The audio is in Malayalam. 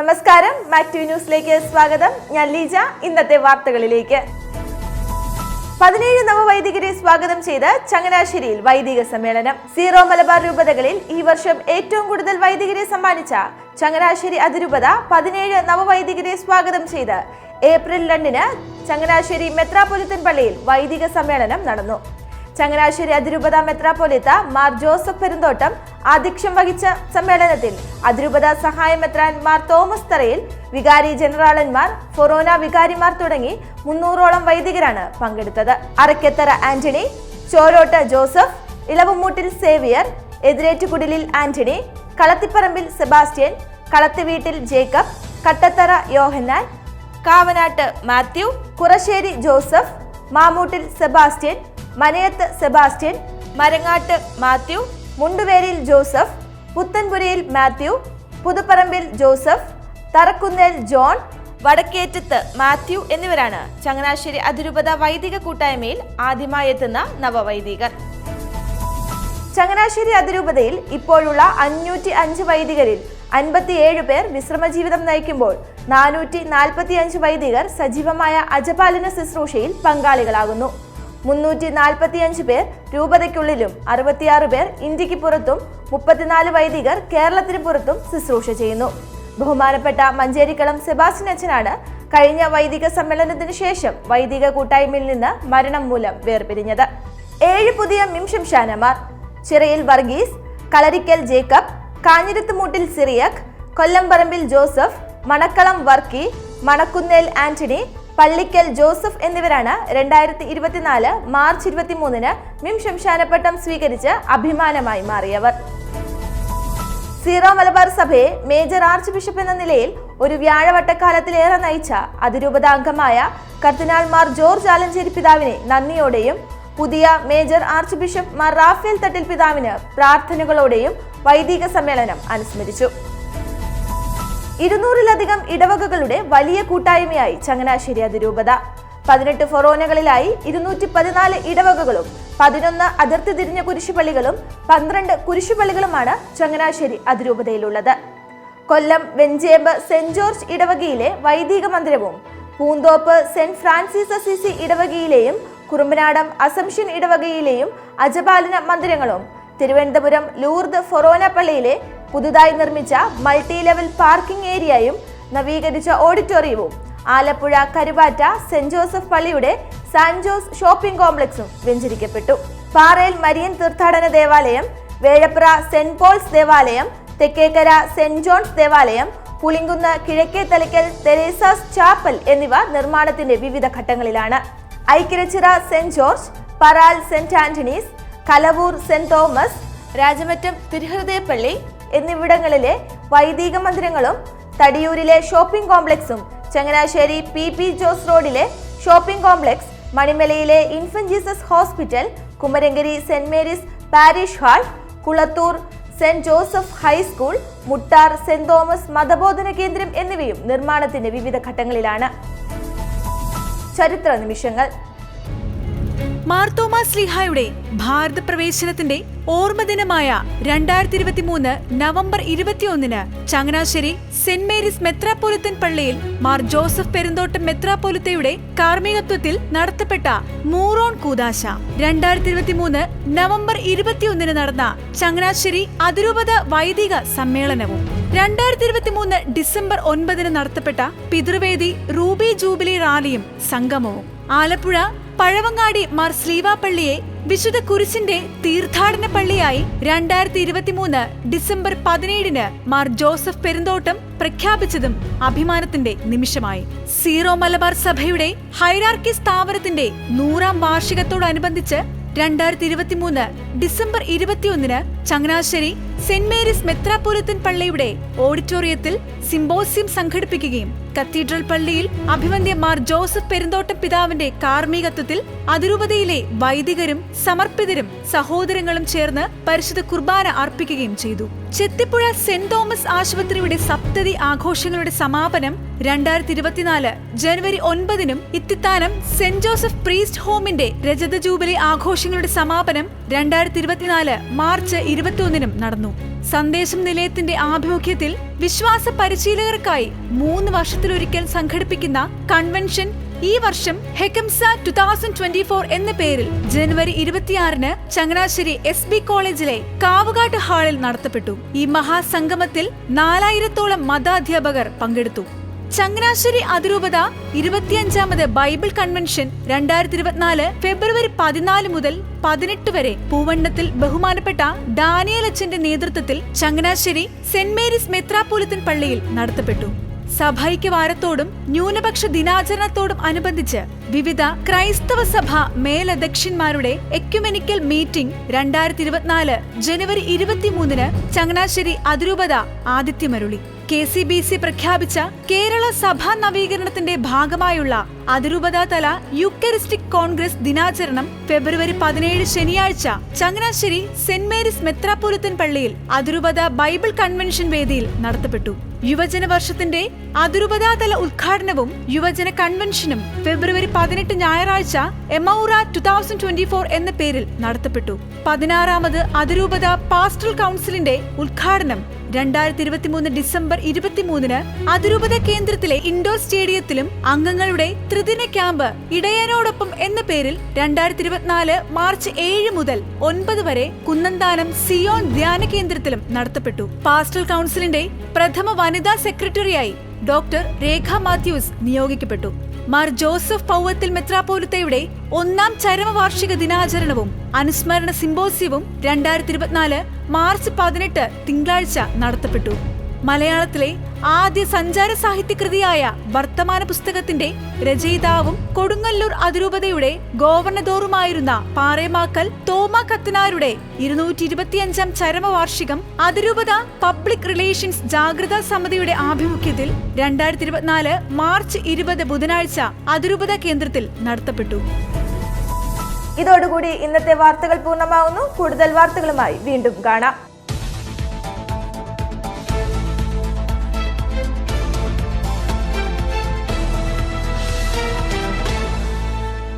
നമസ്കാരം. മാക്ടിവ് ന്യൂസിലേക്ക് സ്വാഗതം. ഞാൻ ലീജ. ഇന്നത്തെ വാർത്തകളിലേക്ക്. പതിനേഴ് നവവൈദികരെ സ്വാഗതം ചെയ്ത് ചങ്ങനാശ്ശേരിയിൽ വൈദിക സമ്മേളനം. സീറോ മലബാർ രൂപതകളിൽ ഈ വർഷം ഏറ്റവും കൂടുതൽ വൈദികരെ സമ്മാനിച്ച ചങ്ങനാശ്ശേരി അതിരൂപത പതിനേഴ് നവവൈദികരെ സ്വാഗതം ചെയ്ത്. ഏപ്രിൽ രണ്ടിന് ചങ്ങനാശ്ശേരി മെത്രാപൊലിത്തൻ പള്ളിയിൽ വൈദിക സമ്മേളനം നടന്നു. ചങ്ങനാശ്ശേരി അതിരൂപത മെത്രാപ്പൊലിത്ത മാർ ജോസഫ് പെരുന്തോട്ടം ആധ്യക്ഷം വഹിച്ച സമ്മേളനത്തിൽ അതിരൂപത സഹായ മെത്രാൻ മാർ തോമസ് തറയിൽ വികാരി ജനറാളന്മാർ ഫൊറോന വികാരിമാർ തുടങ്ങി മുന്നൂറോളം വൈദികരാണ് പങ്കെടുത്തത്. Arakkathara Antony Chorottu Joseph Elavumoottil Xavier Ethirettukudilil Antony Kalathiparambil Sebastian Kalathuveettil Jacob Kattathara Yohannan Kavanattu Mathew Kurassery Joseph Mamoottil Sebastian Manayathu Sebastian Marangattu Mathew Munduveril Joseph Puthenpurayil Mathew Puthuparambil Joseph Tharakunnel John Vadakkettathu Mathew എന്നിവരാണ് ചങ്ങനാശ്ശേരി അതിരൂപത വൈദിക കൂട്ടായ്മയിൽ ആദ്യമായി എത്തുന്ന നവവൈദികർ. ചങ്ങനാശ്ശേരി അതിരൂപതയിൽ ഇപ്പോഴുള്ള അഞ്ഞൂറ്റി അഞ്ച് വൈദികരിൽ അൻപത്തിയേഴ് പേർ വിശ്രമജീവിതം നയിക്കുമ്പോൾ നാനൂറ്റി നാൽപ്പത്തി അഞ്ച് വൈദികർ സജീവമായ അജപാലന ശുശ്രൂഷയിൽ പങ്കാളികളാകുന്നു. മുന്നൂറ്റി നാൽപ്പത്തി അഞ്ച് പേർ രൂപതയ്ക്കുള്ളിലും അറുപത്തിയാറ് പേർ ഇന്ത്യയ്ക്ക് പുറത്തും മുപ്പത്തിനാല് വൈദികർ കേരളത്തിന് പുറത്തും ശുശ്രൂഷ ചെയ്യുന്നു. ബഹുമാനപ്പെട്ട മഞ്ചേരിക്കളം സെബാസ്റ്റ്യൻ അച്ഛനാണ് കഴിഞ്ഞ വൈദിക സമ്മേളനത്തിന് ശേഷം വൈദിക കൂട്ടായ്മയിൽ നിന്ന് മരണം മൂലം വേർപിരിഞ്ഞത്. ഏഴ് പുതിയ മിംഷംഷാനമാർ Chirayil Varghese Kalarickal Jacob Kanjirathumoottil Cyriac Kollamparambil Joseph Manakkalam Varkey Manakkunnel Antony Pallickal Joseph എന്നിവരാണ് രണ്ടായിരത്തി ഇരുപത്തിനാല് മാർച്ച് ഇരുപത്തിമൂന്നിന് മിം ശംശാനപ്പട്ടം സ്വീകരിച്ച് അഭിമാനമായി മാറിയവർ. സീറോ മലബാർ സഭയെ മേജർ ആർച്ച് ബിഷപ്പ് എന്ന നിലയിൽ ഒരു വ്യാഴവട്ടക്കാലത്തിലേറെ നയിച്ച അതിരൂപത അംഗമായ കർദിനാൾ മാർ ജോർജ് ആലഞ്ചേരി പിതാവിനെ നന്ദിയോടെയും പുതിയ major archbishop Mar Raphael Thattil പിതാവിന് പ്രാർത്ഥനകളോടെയും വൈദിക സമ്മേളനം അനുസ്മരിച്ചു. ഇരുന്നൂറിലധികം ഇടവകകളുടെ വലിയ കൂട്ടായ്മയായി ചങ്ങനാശ്ശേരി അതിരൂപത. പതിനെട്ട് ഫൊറോനകളിലായി ഇരുന്നൂറ്റി പതിനാല് ഇടവകകളും പതിനൊന്ന് അതിർത്തി തിരിഞ്ഞ കുരിശുപള്ളികളും പന്ത്രണ്ട് കുരിശുപള്ളികളുമാണ് ചങ്ങനാശ്ശേരി അതിരൂപതയിലുള്ളത്. കൊല്ലം വെഞ്ചേമ്പ് സെന്റ് ജോർജ് ഇടവകയിലെ വൈദിക മന്ദിരവും പൂന്തോപ്പ് സെന്റ് ഫ്രാൻസിസ് അസിസി ഇടവകയിലെയും കുറുമ്പനാടം അസംഷൻ ഇടവകയിലെയും അജപാലന മന്ദിരങ്ങളും തിരുവനന്തപുരം ലൂർദ് ഫൊറോന പള്ളിയിലെ പുതുതായി നിർമ്മിച്ച മൾട്ടി ലെവൽ പാർക്കിംഗ് ഏരിയയും നവീകരിച്ച ഓഡിറ്റോറിയവും ആലപ്പുഴ കരുവാറ്റ സെന്റ് ജോസഫ് പള്ളിയുടെ സാൻ ജോസ് ഷോപ്പിംഗ് കോംപ്ലക്സും വെഞ്ചരിക്കപ്പെട്ടു. പാറയിൽ മരിയൻ തീർത്ഥാടന ദേവാലയം വേഴപ്ര സെന്റ് പോൾസ് ദേവാലയം തെക്കേക്കര സെന്റ് ജോൺസ് ദേവാലയം പുളിങ്കുന്ന് കിഴക്കേ തലയ്ക്കൽ തെരേസാസ് ചാപ്പൽ എന്നിവ നിർമ്മാണത്തിന്റെ വിവിധ ഘട്ടങ്ങളിലാണ്. Aikyarachira Saint George Paral Saint Anthony's Kalavoor Saint Thomas Rajamattam തിരുഹൃദയപ്പള്ളി എന്നിവിടങ്ങളിലെ വൈദിക മന്ദിരങ്ങളും തടിയൂരിലെ ഷോപ്പിംഗ് കോംപ്ലക്സും ചങ്ങനാശ്ശേരി പി പി ജോസ് റോഡിലെ shopping complex മണിമലയിലെ Infant Jesus Hospital Kumarankari Saint Mary's Parish Hall Kulathoor Saint Joseph High School Muttar Saint Thomas മതബോധന കേന്ദ്രം എന്നിവയും നിർമ്മാണത്തിന്റെ വിവിധ ഘട്ടങ്ങളിലാണ്. ചരിത്ര നിമിഷങ്ങൾ. മാർത്തോമാ സ്ലിഹായുടെ ഭാരത പ്രവേശനത്തിന്റെ ഓർമ്മദിനമായ രണ്ടായിരത്തി ഇരുപത്തി മൂന്ന് നവംബർ ഇരുപത്തിയൊന്നിന് ചങ്ങനാശ്ശേരി സെന്റ് മേരീസ് മെത്രാപ്പൊലിത്തൻ പള്ളിയിൽ മാർ ജോസഫ് പെരുന്തോട്ടം മെത്രാപ്പൊലിത്തയുടെ കാർമ്മികത്വത്തിൽ നടത്തപ്പെട്ട മൂറോൺ കൂതാശ രണ്ടായിരത്തി ഇരുപത്തി മൂന്ന് നവംബർ ഇരുപത്തിയൊന്നിന് നടന്ന ചങ്ങനാശ്ശേരി അതിരൂപത വൈദിക സമ്മേളനവും. രണ്ടായിരത്തി ഇരുപത്തി മൂന്ന് ഡിസംബർ ഒൻപതിന് നടത്തപ്പെട്ട പിതൃവേദി റൂബി ജൂബിലി റാലിയും സംഗമവും. ആലപ്പുഴ പഴവങ്ങാടി മാർ സ്ലീവ പള്ളിയെ വിശുദ്ധ കുരിശിന്റെ തീർത്ഥാടന പള്ളിയായി രണ്ടായിരത്തി ഇരുപത്തിമൂന്ന് ഡിസംബർ പതിനേഴിന് മാർ ജോസഫ് പെരുന്തോട്ടം പ്രഖ്യാപിച്ചതും അഭിമാനത്തിന്റെ നിമിഷമായി. സീറോ മലബാർ സഭയുടെ ഹൈറാർക്കി സ്ഥാപനത്തിന്റെ നൂറാം വാർഷികത്തോടനുബന്ധിച്ച് രണ്ടായിരത്തി ഇരുപത്തിമൂന്ന് ഡിസംബർ ഇരുപത്തിയൊന്നിന് ചങ്ങനാശ്ശേരി സെന്റ് മേരീസ് മെത്രാപുരത്തൻ പള്ളിയുടെ ഓഡിറ്റോറിയത്തിൽ സിംബോസിയം സംഘടിപ്പിക്കുകയും കത്തീഡ്രൽ പള്ളിയിൽ അഭിവന്ദ്യ മാർ ജോസഫ് പെരുന്തോട്ടം പിതാവിന്റെ കാർമ്മികത്വത്തിൽ അതിരൂപതയിലെ വൈദികരും സമർപ്പിതരും സഹോദരങ്ങളും ചേർന്ന് പരിശുദ്ധ കുർബാന അർപ്പിക്കുകയും ചെയ്തു. ചെത്തിപ്പുഴ സെന്റ് തോമസ് ആശുപത്രിയുടെ സപ്തതി ആഘോഷങ്ങളുടെ സമാപനം രണ്ടായിരത്തി ഇരുപത്തിനാല് ജനുവരി ഒൻപതിനും ഇത്തിത്താനം സെന്റ് ജോസഫ് പ്രീസ്റ്റ് ഹോമിന്റെ രജത ജൂബിലി ആഘോഷങ്ങളുടെ സമാപനം രണ്ടായിരത്തി ഇരുപത്തിനാല് മാർച്ച് ഇരുപത്തിയൊന്നിനും നടന്നു. സന്ദേശം നിലയത്തിന്റെ ആഭിമുഖ്യത്തിൽ വിശ്വാസ പരിശീലകർക്കായി മൂന്ന് വർഷത്തിലൊരിക്കൽ സംഘടിപ്പിക്കുന്ന കൺവെൻഷൻ ഈ വർഷം ഹെക്കംസ ടു തൗസൻഡ് ട്വന്റി ഫോർ എന്ന പേരിൽ ജനുവരി ഇരുപത്തിയാറിന് ചങ്ങനാശ്ശേരി എസ് ബി കോളേജിലെ കാവുകാട്ട് ഹാളിൽ നടത്തപ്പെട്ടു. ഈ മഹാസംഗമത്തിൽ നാലായിരത്തോളം മതാധ്യാപകർ പങ്കെടുത്തു. ചങ്ങനാശ്ശേരി അതിരൂപത ഇരുപത്തിയഞ്ചാമത് ബൈബിൾ കൺവെൻഷൻ രണ്ടായിരത്തി ഇരുപത്തിനാല് ഫെബ്രുവരി പതിനാല് മുതൽ പതിനെട്ട് വരെ. പൂവണ്ണത്തിൽ ബഹുമാനപ്പെട്ട ഡാനിയൽ അച്ഛന്റെ നേതൃത്വത്തിൽ ചങ്ങനാശ്ശേരി സെന്റ് മേരീസ് മെത്രാപോലിത്തൻ പള്ളിയിൽ നടത്തപ്പെട്ടു. സഭൈക്യവാരത്തോടും ന്യൂനപക്ഷ ദിനാചരണത്തോടും അനുബന്ധിച്ച് വിവിധ ക്രൈസ്തവ സഭ മേലധ്യക്ഷന്മാരുടെ എക്യുമെനിക്കൽ മീറ്റിംഗ് രണ്ടായിരത്തി ഇരുപത്തിനാല് ജനുവരി ഇരുപത്തിമൂന്നിന് ചങ്ങനാശ്ശേരി അതിരൂപത ആതിഥ്യമരുളി കെ സി ബി സി പ്രഖ്യാപിച്ച കേരള സഭാ നവീകരണത്തിന്റെ ഭാഗമായുള്ള അതിരൂപതാതല യുക്കരിസ്റ്റിക് കോൺഗ്രസ് ദിനാചരണം ഫെബ്രുവരി പതിനേഴ് ശനിയാഴ്ച ചങ്ങനാശ്ശേരി സെന്റ് മേരീസ് മെത്രാപുരത്തൻ പള്ളിയിൽ അതിരൂപത ബൈബിൾ കൺവെൻഷൻ വേദിയിൽ നടത്തപ്പെട്ടു. യുവജന വർഷത്തിന്റെ അതിരൂപതാതല ഉദ്ഘാടനവും യുവജന കൺവെൻഷനും ഫെബ്രുവരി പതിനെട്ട് ഞായറാഴ്ച എമൌറ ടു തൗസൻഡ് ട്വന്റി ഫോർ എന്ന പേരിൽ നടത്തപ്പെട്ടു. പതിനാറാമത് അതിരൂപത പാസ്റ്റൽ കൗൺസിലിന്റെ ഉദ്ഘാടനം രണ്ടായിരത്തി ഇരുപത്തിമൂന്ന് ഡിസംബർ ഇരുപത്തിമൂന്നിന് അതിരൂപത കേന്ദ്രത്തിലെ ഇൻഡോർ സ്റ്റേഡിയത്തിലും അംഗങ്ങളുടെ ത്രിദിന ക്യാമ്പ് ഇടയനോടൊപ്പം എന്ന പേരിൽ രണ്ടായിരത്തി ഇരുപത്തിനാല് മാർച്ച് ഏഴ് മുതൽ ഒൻപത് വരെ കുന്നന്താനം സിയോൺ ധ്യാന കേന്ദ്രത്തിലും നടത്തപ്പെട്ടു. പാസ്റ്റൽ കൗൺസിലിന്റെ പ്രഥമ വനിതാ സെക്രട്ടറിയായി ഡോക്ടർ രേഖ മാത്യൂസ് നിയോഗിക്കപ്പെട്ടു. മാർ ജോസഫ് പൗവത്തിൽ മെത്രാപോലിത്തയുടെ ഒന്നാം ചരമവാർഷിക ദിനാചരണവും അനുസ്മരണ സിംബോസിയവും രണ്ടായിരത്തി ഇരുപത്തിനാല് മാർച്ച് പതിനെട്ട് തിങ്കളാഴ്ച നടത്തപ്പെട്ടു. മലയാളത്തിലെ ആദ്യ സഞ്ചാര സാഹിത്യകൃതിയായ വർത്തമാന പുസ്തകത്തിന്റെ രചയിതാവും കൊടുങ്ങല്ലൂർ അതിരൂപതയുടെ ഗോവർണദോറുമായിരുന്ന പാറേമാക്കൽ തോമ കത്തനാരുടെ ഇരുന്നൂറ്റി ഇരുപത്തിയഞ്ചാം ചരമവാർഷികം അതിരൂപത പബ്ലിക് റിലേഷൻസ് ജാഗ്രതാ സമിതിയുടെ ആഭിമുഖ്യത്തിൽ രണ്ടായിരത്തി ഇരുപത്തിനാല് മാർച്ച് ഇരുപത് ബുധനാഴ്ച അതിരൂപത കേന്ദ്രത്തിൽ നടത്തപ്പെട്ടു. ഇതോടുകൂടി ഇന്നത്തെ വാർത്തകൾ പൂർണമാകുന്നു കൂടുതൽ വാർത്തകളുമായി വീണ്ടും കാണാം.